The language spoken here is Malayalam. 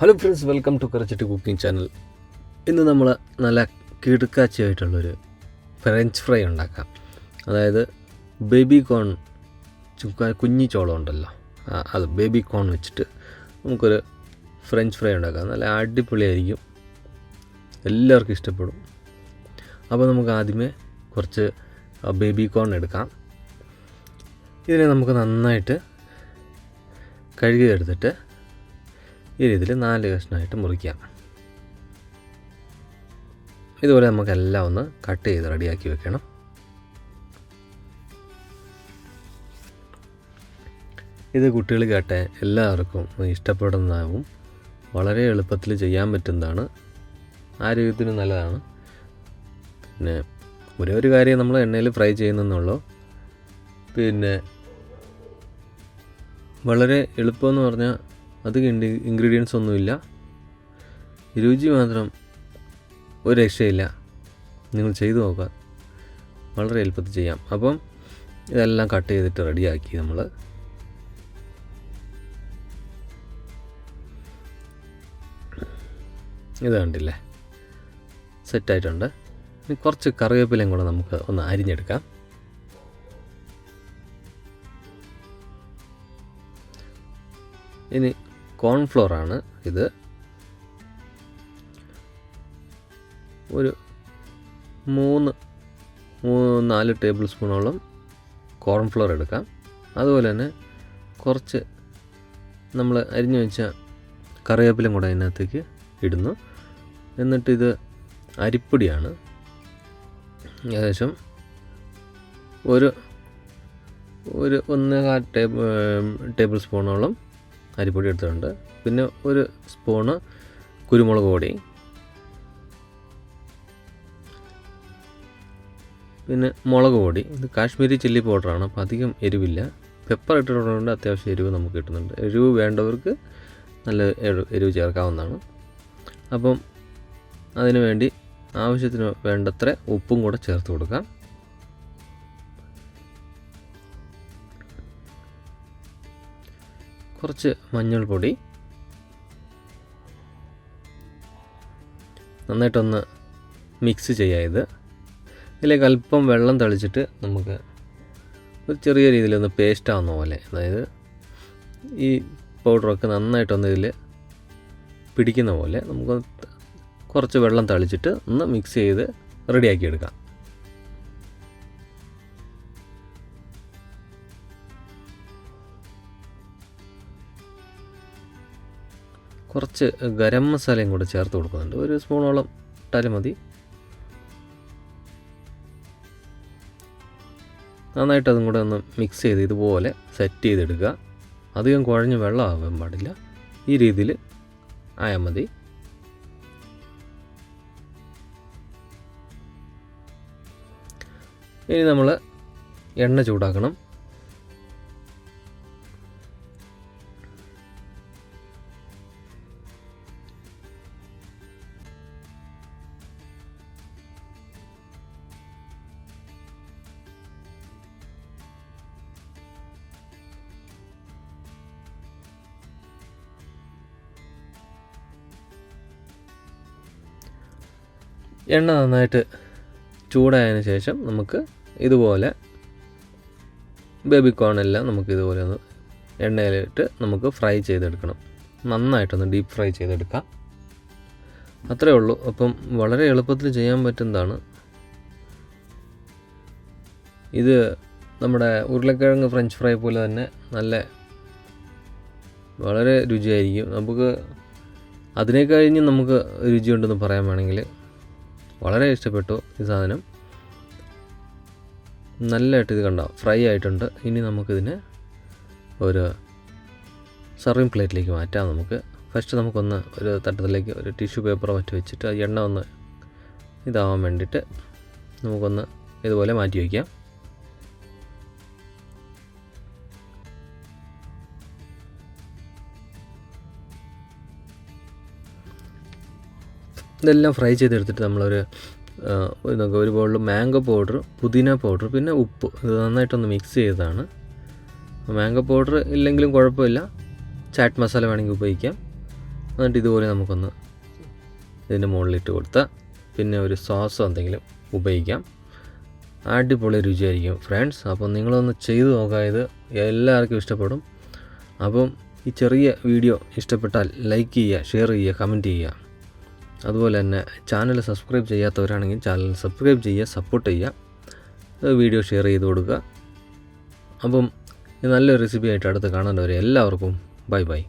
ഹലോ ഫ്രണ്ട്സ് വെൽക്കം ടു കറച്ചിട്ട് കുക്കിംഗ് ചാനൽ ഇന്ന് നമ്മൾ നല്ല കിടുക്കാച്ചയായിട്ടുള്ളൊരു ഫ്രഞ്ച് ഫ്രൈ ഉണ്ടാക്കാം. അതായത് ബേബി കോൺ കുഞ്ഞി ചോളം ഉണ്ടല്ലോ. അത് ബേബി കോൺ വെച്ചിട്ട് നമുക്കൊരു ഫ്രഞ്ച് ഫ്രൈ ഉണ്ടാക്കാം. നല്ല അടിപൊളിയായിരിക്കും. എല്ലാവർക്കും ഇഷ്ടപ്പെടും. അപ്പോൾ നമുക്ക് ആദ്യമേ കുറച്ച് ബേബി കോൺ എടുക്കാം. ഇതിനെ നമുക്ക് നന്നായിട്ട് കഴുകിയെടുത്തിട്ട് ഈ രീതിയിൽ നാല് കഷ്ണമായിട്ട് മുറിക്കുക. ഇതുപോലെ നമുക്കെല്ലാം ഒന്ന് കട്ട് ചെയ്ത് റെഡിയാക്കി വെക്കണം. ഇത് കുട്ടികൾ കേട്ടെ എല്ലാവർക്കും ഇഷ്ടപ്പെടുന്നതാവും. വളരെ എളുപ്പത്തിൽ ചെയ്യാൻ പറ്റുന്നതാണ്. ആരോഗ്യത്തിന് നല്ലതാണ്. പിന്നെ ഒരേ ഒരു കാര്യം നമ്മൾ എണ്ണയിൽ ഫ്രൈ ചെയ്യുന്നെന്നുള്ളൂ പിന്നെ വളരെ എളുപ്പമെന്ന് പറഞ്ഞാൽ അത് ഇൻഗ്രീഡിയൻസ് ഒന്നുമില്ല. രുചി മാത്രം ഒരു രക്ഷയില്ല. നിങ്ങൾ ചെയ്തു നോക്കുക. വളരെ എളുപ്പത്തിൽ ചെയ്യാം. അപ്പം ഇതെല്ലാം കട്ട് ചെയ്തിട്ട് റെഡിയാക്കി നമ്മൾ ഇത് കണ്ടില്ലേ? സെറ്റായിട്ടുണ്ട് ഇനി കുറച്ച് കറിവേപ്പിലയും കൂടെ നമുക്ക് ഒന്ന് അരിഞ്ഞെടുക്കാം. ഇനി കോൺഫ്ലോർ ആണ് ഇത്. ഒരു മൂന്ന് മൂന്ന് നാല് ടേബിൾ സ്പൂണോളം കോൺഫ്ലോർ എടുക്കാം. അതുപോലെ തന്നെ കുറച്ച് നമ്മൾ അരിഞ്ഞു വെച്ച കറിവേപ്പിലും കൂടെ അതിനകത്തേക്ക് ഇടുന്നു. എന്നിട്ടിത് അരിപ്പൊടിയാണ്. ഏകദേശം ഒരു ഒരു ഒന്നേകാൽ ടേബിൾ ടേബിൾ സ്പൂണോളം അരിപ്പൊടി എടുത്തിട്ടുണ്ട്. പിന്നെ ഒരു സ്പൂണ് കുരുമുളക് പൊടി. പിന്നെ മുളക് പൊടി. ഇത് കാശ്മീരി ചില്ലി പൗഡറാണ് അപ്പോൾ അധികം എരിവില്ല. പെപ്പർ ഇട്ടിട്ടുള്ളതുകൊണ്ട് അത്യാവശ്യം എരിവ് നമുക്ക് കിട്ടുന്നുണ്ട്. എരിവ് വേണ്ടവർക്ക് നല്ല എരു- എരിവ് ചേർക്കാവുന്നതാണ്. അപ്പം അതിനു വേണ്ടി ആവശ്യത്തിന് വേണ്ടത്ര ഉപ്പും കൂടെ ചേർത്ത് കൊടുക്കാം. കുറച്ച് മഞ്ഞൾപ്പൊടി. നന്നായിട്ടൊന്ന് മിക്സ് ചെയ്യാം ഇത്. ഇതിലേക്ക് അല്പം വെള്ളം തളിച്ചിട്ട് നമുക്ക് ഒരു ചെറിയ രീതിയിലൊന്ന് പേസ്റ്റ് ആവുന്ന പോലെ. അതായത് ഈ പൗഡറൊക്കെ നന്നായിട്ടൊന്ന് ഇതിൽ പിടിക്കുന്ന പോലെ നമുക്ക് കുറച്ച് വെള്ളം തളിച്ചിട്ട് ഒന്ന് മിക്സ് ചെയ്ത് റെഡിയാക്കി കുറച്ച് ഗരം മസാലയും കൂടെ ചേർത്ത് കൊടുക്കുന്നുണ്ട്. ഒരു സ്പൂണോളം ഇട്ടാലും മതി. നന്നായിട്ട് അതും കൂടെ ഒന്ന് മിക്സ് ചെയ്ത് ഇതുപോലെ സെറ്റ് ചെയ്തെടുക്കുക. അധികം കുഴഞ്ഞ് വെള്ളമാകാൻ പാടില്ല. ഈ രീതിയിൽ ആയാൽ മതി. ഇനി നമ്മൾ എണ്ണ ചൂടാക്കണം. എണ്ണ നന്നായിട്ട് ചൂടായതിന് ശേഷം നമുക്ക് ഇതുപോലെ ബേബി എല്ലാം നമുക്ക് ഇതുപോലെ ഒന്ന് എണ്ണയിലിട്ട് നമുക്ക് ഫ്രൈ ചെയ്തെടുക്കണം. നന്നായിട്ടൊന്ന് ഡീപ്പ് ഫ്രൈ ചെയ്തെടുക്കാം. അത്രേ ഉള്ളൂ. അപ്പം വളരെ എളുപ്പത്തിൽ ചെയ്യാൻ പറ്റുന്നതാണ്. ഇത് നമ്മുടെ ഉരുളക്കിഴങ്ങ് ഫ്രഞ്ച് ഫ്രൈ പോലെ തന്നെ നല്ല വളരെ രുചിയായിരിക്കും. നമുക്ക് അതിനെ കഴിഞ്ഞ് നമുക്ക് രുചിയുണ്ടെന്ന് പറയാൻ വേണമെങ്കിൽ വളരെ ഇഷ്ടപ്പെട്ടു ഈ സാധനം. നല്ലതായിട്ട് ഇത് കണ്ട? ഫ്രൈ ആയിട്ടുണ്ട്. ഇനി നമുക്കിതിനെ ഒരു സർവിങ് പ്ലേറ്റിലേക്ക് മാറ്റാം നമുക്ക്. ഫസ്റ്റ് നമുക്കൊന്ന് ഒരു തട്ടത്തിലേക്ക് ഒരു ടിഷ്യൂ പേപ്പർ മറ്റു വെച്ചിട്ട് എണ്ണ ഒന്ന് ഇതാവാൻ വേണ്ടിയിട്ട് നമുക്കൊന്ന് ഇതുപോലെ മാറ്റി വയ്ക്കാം ഇതെല്ലാം ഫ്രൈ ചെയ്തെടുത്തിട്ട് നമ്മളൊരു നമുക്ക് ഒരു ബൗളിൽ മാംഗോ പൗഡർ പുതിന പൗഡർ പിന്നെ ഉപ്പ്. ഇത് നന്നായിട്ടൊന്ന് മിക്സ് ചെയ്തതാണ്. മാംഗോ പൗഡർ ഇല്ലെങ്കിലും കുഴപ്പമില്ല. ചാറ്റ് മസാല വേണമെങ്കിൽ ഉപയോഗിക്കാം. എന്നിട്ട് ഇതുപോലെ നമുക്കൊന്ന് ഇതിന്റെ മുകളിലിട്ട് കൊടുത്താൽ പിന്നെ ഒരു സോസോ എന്തെങ്കിലും ഉപയോഗിക്കാം. അടിപൊളി രുചിയായിരിക്കും ഫ്രണ്ട്സ്. അപ്പം നിങ്ങളൊന്ന് ചെയ്തു നോക്കുക. ഇത് എല്ലാവർക്കും ഇഷ്ടപ്പെടും. അപ്പം ഈ ചെറിയ വീഡിയോ ഇഷ്ടപ്പെട്ടാൽ ലൈക്ക് ചെയ്യുക ഷെയർ ചെയ്യുക കമന്റ് ചെയ്യുക. അതുപോലെ തന്നെ ചാനൽ സബ്സ്ക്രൈബ് ചെയ്യാത്തവരാണെങ്കിൽ ചാനൽ സബ്സ്ക്രൈബ് ചെയ്യുക സപ്പോർട്ട് ചെയ്യുക വീഡിയോ ഷെയർ ചെയ്ത് കൊടുക്കുക. അപ്പം നല്ലൊരു റെസിപ്പി ആയിട്ട് അടുത്ത് കാണേണ്ടവരെ എല്ലാവർക്കും ബൈ ബൈ